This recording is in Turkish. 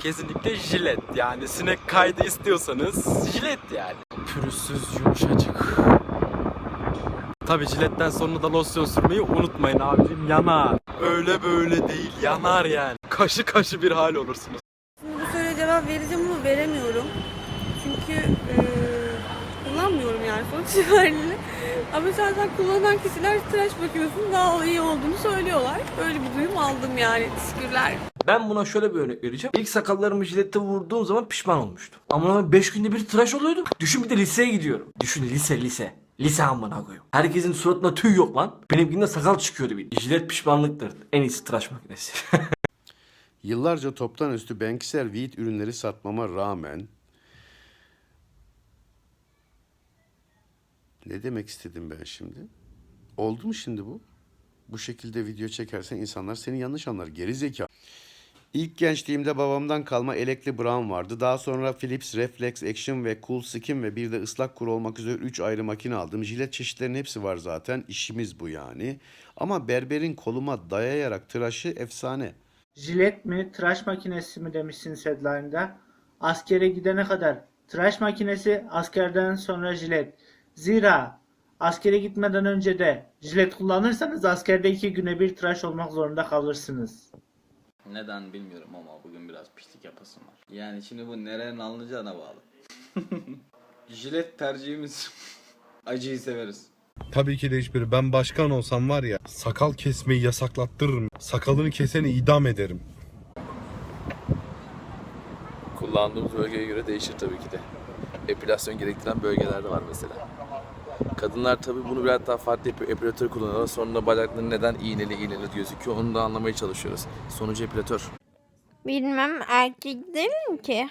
Kesinlikle jilet yani sinek kaydı istiyorsanız jilet yani. Pürüzsüz yumuşacık. Tabi jiletten sonra da losyon sürmeyi unutmayın abicim yanar. Öyle böyle değil yanar yani. Kaşı kaşı bir hal olursunuz. Şimdi bu soruya cevap vereceğim ama veremiyorum. Çünkü eee, kullanmıyorum yani sonuç itibariyle. Ama zaten kullanan kişiler tıraş makinesinin daha iyi olduğunu söylüyorlar. Öyle bir duyum aldım yani. Teşekkürler. Ben buna şöyle bir örnek vereceğim. İlk sakallarımı jilette vurduğum zaman pişman olmuştum. Ama 5 günde bir tıraş oluyordum. Düşün bir de liseye gidiyorum. Düşün lise lise. Lise amına koyayım. Herkesin suratında tüy yok lan. Benimkinde sakal çıkıyordu bir. Jilet pişmanlıktır. En iyisi tıraş makinesi. Yıllarca toptan üstü Banksel Weed ürünleri satmama rağmen ne demek istedim ben şimdi? Oldu mu şimdi bu? Bu şekilde video çekersen insanlar seni yanlış anlar. Geri zeka. İlk gençliğimde babamdan kalma elekli Brown vardı. Daha sonra Philips Reflex Action ve Cool Skin ve bir de ıslak kuru olmak üzere 3 ayrı makine aldım. Jilet çeşitlerinin hepsi var zaten. İşimiz bu yani. Ama berberin koluma dayayarak tıraşı efsane. Jilet mi, tıraş makinesi mi demişsiniz headline'da. Askere gidene kadar tıraş makinesi, askerden sonra jilet. Zira askere gitmeden önce de jilet kullanırsanız askerde iki güne bir tıraş olmak zorunda kalırsınız. Neden bilmiyorum ama bugün biraz pişlik yapasım var. Yani şimdi bu nerenin alınacağına bağlı. Jilet tercihimiz. Acıyı severiz. Tabii ki de hiçbiri. Ben başkan olsam var ya sakal kesmeyi yasaklattırırım. Sakalını keseni idam ederim. Kullandığımız bölgeye göre değişir tabii ki de. Epilasyon gerektiren bölgeler de var mesela. Kadınlar tabii bunu biraz daha farklı yapıyor. Epilatör kullanıyorlar. Sonra bacakları neden iğneli iğneli gözüküyor onu da anlamaya çalışıyoruz. Sonucu epilatör. Bilmem erkek değilim ki.